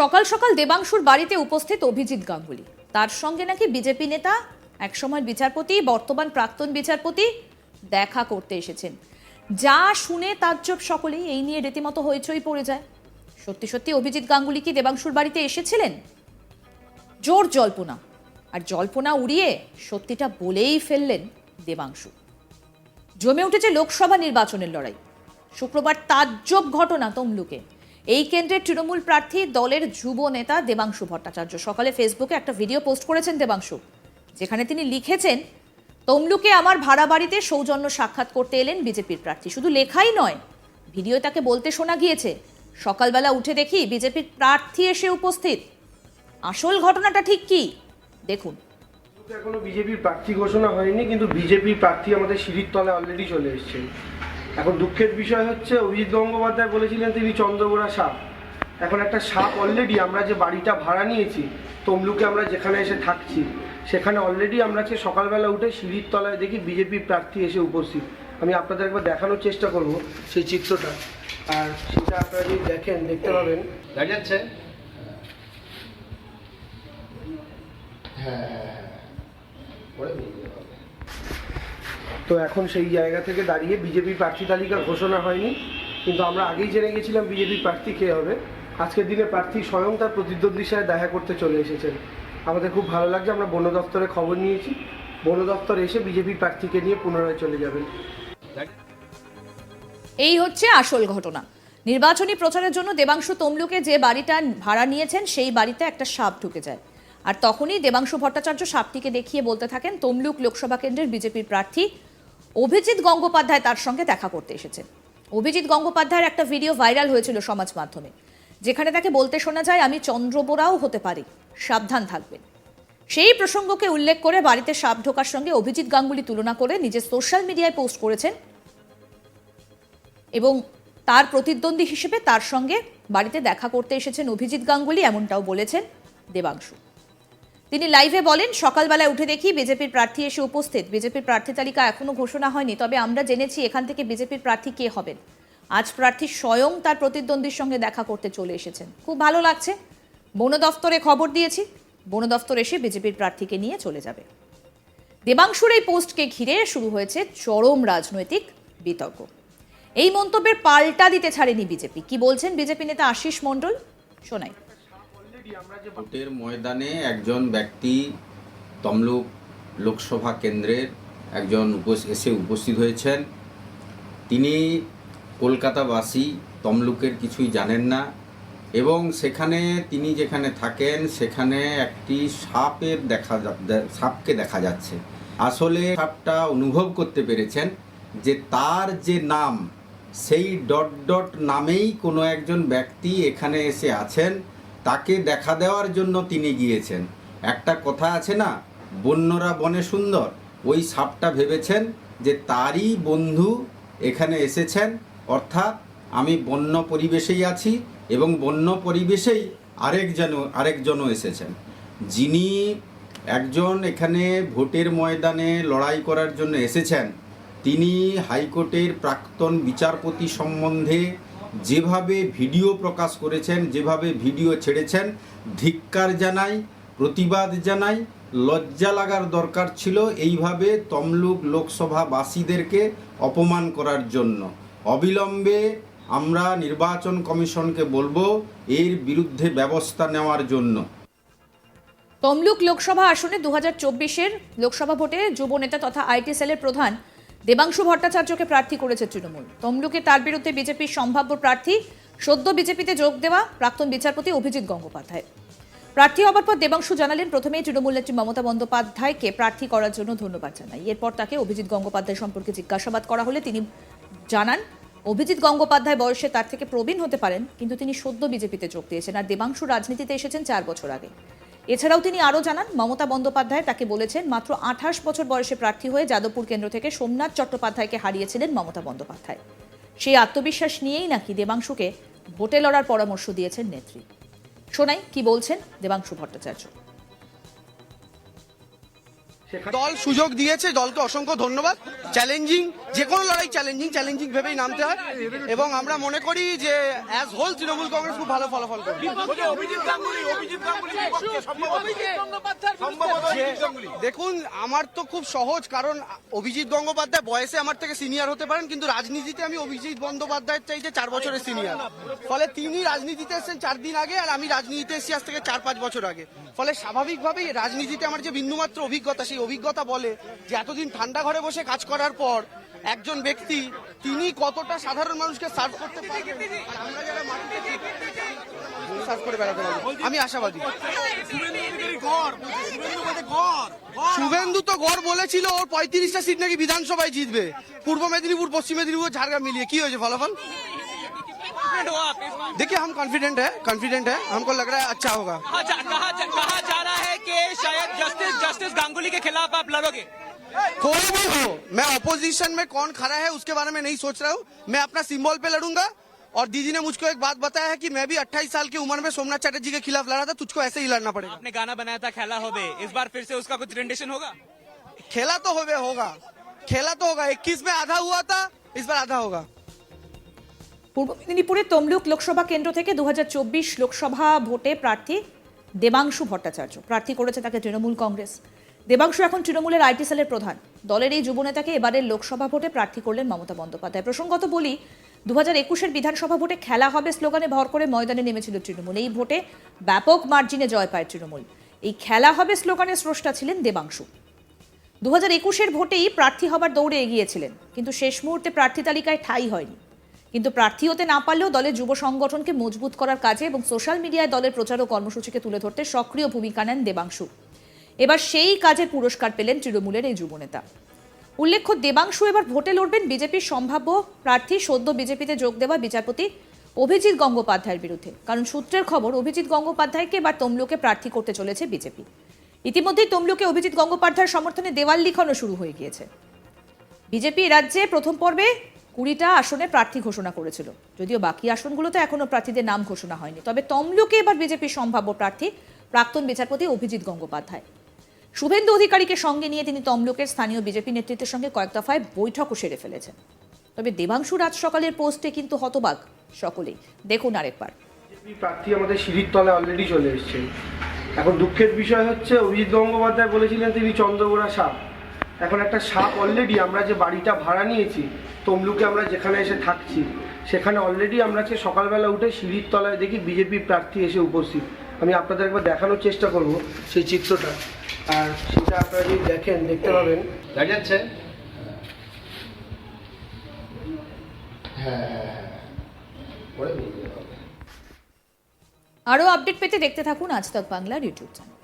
সকাল সকাল দেবাংশুর বাড়িতে উপস্থিত অভিজিৎ গাঙ্গুলি। তার সঙ্গে নাকি বিজেপি নেতা একসময় বিচারপতি, বর্তমান প্রাক্তন বিচারপতি দেখা করতে এসেছেন। যা শুনে তাজ্জব সকলেই এই নিয়ে রীতিমতো হইচই পড়ে যায়। সত্যি সত্যি অভিজিৎ গাঙ্গুলি কি দেবাংশুর বাড়িতে এসেছিলেন? জোর জল্পনা। আর জল্পনা উড়িয়ে সত্যিটা বলেই ফেললেন দেবাংশু। জমে উঠেছে লোকসভা নির্বাচনের লড়াই। শুক্রবার তাজ্জব ঘটনা তমলুকে। এই কেন্দ্রের তৃণমূল প্রার্থী দলের যুব নেতা দেবাংশু ভট্টাচার্য। সকালে ফেসবুকে একটা ভিডিও পোস্ট করেছেন দেবাংশু, যেখানে তিনি লিখেছেন, তমলুকে আমার ভাড়া বাড়িতে সৌজন্য সাক্ষাৎ করতে এলেন বিজেপির প্রার্থী। শুধু লেখাই নয়, ভিডিও তাকে বলতে শোনা গিয়েছে। সকালবেলা উঠে দেখি বিজেপির প্রার্থী এসে উপস্থিত। আসল ঘটনাটা ঠিক কি? দেখুন। এখনও বিজেপির প্রার্থী ঘোষণা হয়নি, কিন্তু বিজেপির প্রার্থী আমাদের সিঁড়ির তলায় অলরেডি চলে এসেছেন। এখন দুঃখের বিষয় হচ্ছে অভিজিৎ গঙ্গোপাধ্যায় বলেছিলেন তিনি চন্দ্রবোড়া সাপ। এখন একটা সাপ অলরেডি আমরা যে বাড়িটা ভাড়া নিয়েছি, তমলুকে আমরা যেখানে এসে থাকছি, সেখানে অলরেডি আমরা যে সকালবেলা উঠে সিঁড়ির তলায় দেখি বিজেপির প্রার্থী এসে উপস্থিত। আমি আপনাদের একবার দেখানোর চেষ্টা করব সেই চিত্রটা। আর সেটা আপনারা যদি দেখেন, দেখতে পাবেন। দাঁড়িয়ে যাচ্ছে। তো এখন সেই জায়গা থেকে দাঁড়িয়ে বিজেপি প্রার্থী তালিকা ঘোষণা হয়নি, কিন্তু আমরা আগেই জেনে গেছিলাম বিজেপির প্রার্থী কে হবে। আজকের দিনে প্রার্থী স্বয়ং তার প্রতিদ্বন্দ্বীর সাথে দেখা করতে চলে এসেছেন। আমাদের খুব ভালো লাগছে, আমরা বন দপ্তরে খবর নিয়েছি। বন দপ্তর এসে বিজেপি প্রার্থীকে নিয়ে পুনরায় চলে যাবেন। এই হচ্ছে আসল ঘটনা। নির্বাচনী প্রচারের জন্য দেবাংশু তমলুকে যে বাড়িটা ভাড়া নিয়েছেন, সেই বাড়িতে একটা সাপ ঢুকে যায়। আর তখনই দেবাংশু ভট্টাচার্য সাপটিকে দেখিয়ে বলতে থাকেন, তমলুক লোকসভা কেন্দ্রের বিজেপির প্রার্থী অভিজিৎ গঙ্গোপাধ্যায় তার সঙ্গে দেখা করতে এসেছেন অভিজিৎ গঙ্গোপাধ্যায়ের একটা ভিডিও ভাইরাল হয়েছিল সমাজ মাধ্যমে, যেখানে তাকে বলতে শোনা যায়, আমি চন্দ্রবোরাও হতে পারি, সাবধান থাকবেন। সেই প্রসঙ্গকে উল্লেখ করে বাড়িতে সাপ ঢোকার সঙ্গে অভিজিৎ গাঙ্গুলি তুলনা করে নিজের সোশ্যাল মিডিয়ায় পোস্ট করেছেন এবং তার প্রতিদ্বন্দ্বী হিসেবে তার সঙ্গে বাড়িতে দেখা করতে এসেছেন অভিজিৎ গাঙ্গুলি, এমনটাও বলেছেন দেবাংশু। তিনি লাইভে বলেন, সকালবেলায় উঠে দেখি বিজেপির প্রার্থী এসে উপস্থিত। বিজেপির প্রার্থী তালিকা এখনও ঘোষণা হয়নি, তবে আমরা জেনেছি এখান থেকে বিজেপির প্রার্থী কে হবেন। আজ প্রার্থী স্বয়ং তার প্রতিদ্বন্দ্বীর সঙ্গে দেখা করতে চলে এসেছেন। খুব ভালো লাগছে। বন দফতরে খবর দিয়েছি। বন দফতর এসে বিজেপির প্রার্থীকে নিয়ে চলে যাবে। দেবাংশুর এই পোস্টকে ঘিরে শুরু হয়েছে চরম রাজনৈতিক বিতর্ক। এই মন্তব্যের পাল্টা দিতে ছাড়েনি বিজেপি। কি বলছেন বিজেপি নেতা আশিস মণ্ডল? শোনাই। ভোটের ময়দানে একজন ব্যক্তি তমলুক লোকসভা কেন্দ্রের একজন এসে উপস্থিত হয়েছেন। তিনি কলকাতাবাসী, তমলুকের কিছুই জানেন না এবং সেখানে তিনি যেখানে থাকেন, সেখানে একটি সাপের দেখা সাপকে দেখা যাচ্ছে। আসলে সাপটা অনুভব করতে পেরেছেন যে তার যে নাম, সেই ডট ডট নামেই কোনো একজন ব্যক্তি এখানে এসে আছেন। তাকে দেখা দেওয়ার জন্য তিনি গিয়েছেন। একটা কথা আছে না, বন্যরা বনে সুন্দর। ওই সাপটা ভেবেছেন যে তারই বন্ধু এখানে এসেছেন। অর্থাৎ আমি বন্য পরিবেশেই আছি এবং বন্য পরিবেশেই আরেকজন আরেকজনও এসেছেন। যিনি একজন এখানে ভোটের ময়দানে লড়াই করার জন্য এসেছেন, তিনি হাইকোর্টের প্রাক্তন বিচারপতি সম্বন্ধে যেভাবে ভিডিও প্রকাশ করেছেন, যেভাবে ভিডিও ছেড়েছেন, ধিক্কার জানাই, প্রতিবাদ জানাই, লজ্জা লাগার দরকার ছিল এইভাবে তমলুক লোকসভাবাসীদেরকে অপমান করার জন্য। অবিলম্বে আমরা নির্বাচন কমিশনকে বলব, এর বিরুদ্ধে ব্যবস্থা নেওয়ার জন্য। তমলুক লোকসভা আসনে দু হাজার চব্বিশের লোকসভা ভোটে যুব নেতা তথা আইটি সেলের প্রধান দেবাংশু ভট্টাচার্যকে প্রার্থী করেছে তৃণমূল। তমলুকে তার বিরুদ্ধে বিজেপির সম্ভাব্য প্রার্থী সদ্য বিজেপিতে যোগ দেওয়া প্রাক্তন বিচারপতি অভিজিৎ গঙ্গোপাধ্যায়। প্রার্থী হবার পর দেবাংশু জানালেন প্রথমেই তৃণমূল নেত্রী মমতা বন্দ্যোপাধ্যায়কে প্রার্থী করার জন্য ধন্যবাদ জানাই। এরপর তাকে অভিজিৎ গঙ্গোপাধ্যায় সম্পর্কে জিজ্ঞাসাবাদ করা হলে তিনি জানান, অভিজিৎ গঙ্গোপাধ্যায় বয়সে তার থেকে প্রবীণ হতে পারেন, কিন্তু তিনি সদ্য বিজেপিতে যোগ দিয়েছেন। আর দেবাংশু রাজনীতিতে এসেছেন চার বছর আগে। এছাড়াও তিনি আরও জানান, মমতা বন্দ্যোপাধ্যায় তাকে বলেছেন, মাত্র আঠাশ বছর বয়সে প্রার্থী হয়ে যাদবপুর কেন্দ্র থেকে সোমনাথ চট্টোপাধ্যায়কে হারিয়েছিলেন মমতা বন্দ্যোপাধ্যায়। সেই আত্মবিশ্বাস নিয়েই নাকি দেবাংশুকে ভোটে লড়ার পরামর্শ দিয়েছেন নেত্রী। শোনাই কি বলছেন দেবাংশু ভট্টাচার্য? দল সুযোগ দিয়েছে দলকে অসংখ্য ধন্যবাদ। চ্যালেঞ্জিং যে কোনো লড়াই চ্যালেঞ্জিং চ্যালেঞ্জিং ভেবেই নামতে হয়। এবং আমরা মনে করি যে অ্যাজ হোল তৃণমূল কংগ্রেস খুব ভালো ফলাফল করবে। দেখুন আমার তো খুব সহজ কারণ অভিজিৎ গঙ্গোপাধ্যায় বয়সে আমার থেকে সিনিয়র হতে পারেন কিন্তু রাজনীতিতে আমি অভিজিৎ বন্দ্যোপাধ্যায়ের চাইতে চার বছরের সিনিয়র ফলে তিনি রাজনীতিতে এসেছেন চার দিন আগে আর আমি রাজনীতিতে এসেছি আজ থেকে চার পাঁচ বছর আগে। ফলে স্বাভাবিকভাবেই রাজনীতিতে আমার যে বিন্দুমাত্র অভিজ্ঞতা সেই অভিজ্ঞতা বলে যে এতদিন ঠান্ডা ঘরে বসে কাজ করার পর একজন ব্যক্তি তিনি কতটা সাধারণ মানুষকে সার্ভ করতে পারবেন আর আমরা যারা মাটিতে সার্ভ করে বেড়াতে পারবো আমি আশাবাদী শুভেন্দু তো গড় বলেছিল ওর পঁয়ত্রিশটা সিট নাকি বিধানসভায় জিতবে পূর্ব মেদিনীপুর পশ্চিম মেদিনীপুর ঝাড়গ্রাম মিলিয়ে কি হয়েছে ফলাফল देखिए हम कॉन्फिडेंट है कॉन्फिडेंट है हमको लग रहा है अच्छा होगा जस्टिस जस्टिस गांगुली के खिलाफ आप लड़ोगे कोई भी हो मैं अपोजिशन में कौन खड़ा है उसके बारे में नहीं सोच रहा हूँ मैं अपना सिंबल पे लड़ूंगा और दीदी ने मुझको एक बात बताया है कि मैं भी 28 साल की उम्र में सोमनाथ चैटर्जी के खिलाफ लड़ा था तुझको ऐसे ही लड़ना पड़ेगा आपने गाना बनाया था खेला हो बे इस बार फिर से उसका कुछ रेंडेशन होगा खेला तो होवे होगा खेला तो होगा 21 में आधा हुआ था इस बार आधा होगा পূর্ব মেদিনীপুরের তমলুক লোকসভা কেন্দ্র থেকে দু লোকসভা ভোটে প্রার্থী দেবাংশু ভট্টাচার্য। প্রার্থী করেছে তাকে তৃণমূল কংগ্রেস। দেবাংশু এখন তৃণমূলের আইটি সেলের প্রধান। দলের এই যুবনেতাকে এবারের লোকসভা ভোটে প্রার্থী করলেন মমতা বন্দ্যোপাধ্যায়। প্রসঙ্গত বলি দু হাজার একুশের বিধানসভা ভোটে খেলা হবে স্লোগানে ভর করে ময়দানে নেমেছিল তৃণমূল। এই ভোটে ব্যাপক মার্জিনে জয় পায় তৃণমূল। এই খেলা হবে স্লোগানের স্রষ্টা ছিলেন দেবাংশু। দু হাজার একুশের ভোটেই প্রার্থী হবার দৌড়ে এগিয়েছিলেন, কিন্তু শেষ মুহূর্তে প্রার্থী তালিকায় ঠাঁই হয়নি। কিন্তু প্রার্থী হতে না পারলেও দলের যুব সংগঠনকে মজবুত করার কাজে এবং সোশ্যাল মিডিয়ায় দলের প্রচার ও কর্মসূচিকে তুলে ধরতে সক্রিয় ভূমিকা নেন দেবাংশু। এবার সেই কাজের পুরস্কার পেলেন তৃণমূলের এই যুবনেতা উল্লেখ্য, দেবাংশু এবার ভোটে লড়বেন বিজেপির সম্ভাব্য প্রার্থী সদ্য বিজেপিতে যোগ দেওয়া বিচারপতি অভিজিৎ গঙ্গোপাধ্যায়ের বিরুদ্ধে। কারণ সূত্রের খবর, অভিজিৎ গঙ্গোপাধ্যায়কে এবার তমলুকে প্রার্থী করতে চলেছে বিজেপি। ইতিমধ্যেই তমলুকে অভিজিৎ গঙ্গোপাধ্যায়ের সমর্থনে দেওয়াল লিখানো শুরু হয়ে গিয়েছে। বিজেপি রাজ্যে প্রথম পর্বে কুড়িটা আসনে প্রার্থী ঘোষণা করেছিল। যদিও বাকি আসনগুলোতে এখনও প্রার্থীদের নাম ঘোষণা হয়নি। তবে তমলুকে এবার বিজেপির সম্ভাব্য প্রার্থী প্রাক্তন বিচারপতি অভিজিৎ গঙ্গোপাধ্যায়। শুভেন্দু অধিকারীকে সঙ্গে নিয়ে তিনি তমলুকের স্থানীয় বিজেপি নেতৃত্বের সঙ্গে কয়েক দফায় বৈঠকও সেরে ফেলেছেন। তবে দেবাংশু রাজ সকালের পোস্টে কিন্তু হতবাক সকলেই। দেখুন আরেকবার। প্রার্থী আমাদের সিঁড়ির তলায় অলরেডি চলে এসেছেন এখন দুঃখের বিষয় হচ্ছে, অভিজিৎ গঙ্গোপাধ্যায় বলেছিলেন তিনি চন্দ্রগোড়া সাপ। এখন একটা সাপ অলরেডি আমরা যে বাড়িটা ভাড়া নিয়েছি তমলুকে আমরা যেখানে এসে থাকছি সেখানে অলরেডি আমরা আজকে সকালবেলা উঠে সিঁড়ির তলায় দেখি বিজেপি প্রার্থী এসে উপস্থিত। আমি আপনাদের একবার দেখানোর চেষ্টা করব সেই চিত্রটা। আর সেটা আপনারা যদি দেখেন দেখতে পাবেন। দেখা যাচ্ছে? আরও আপডেট পেতে দেখতে থাকুন আজ তক বাংলার ইউটিউব চ্যানেল।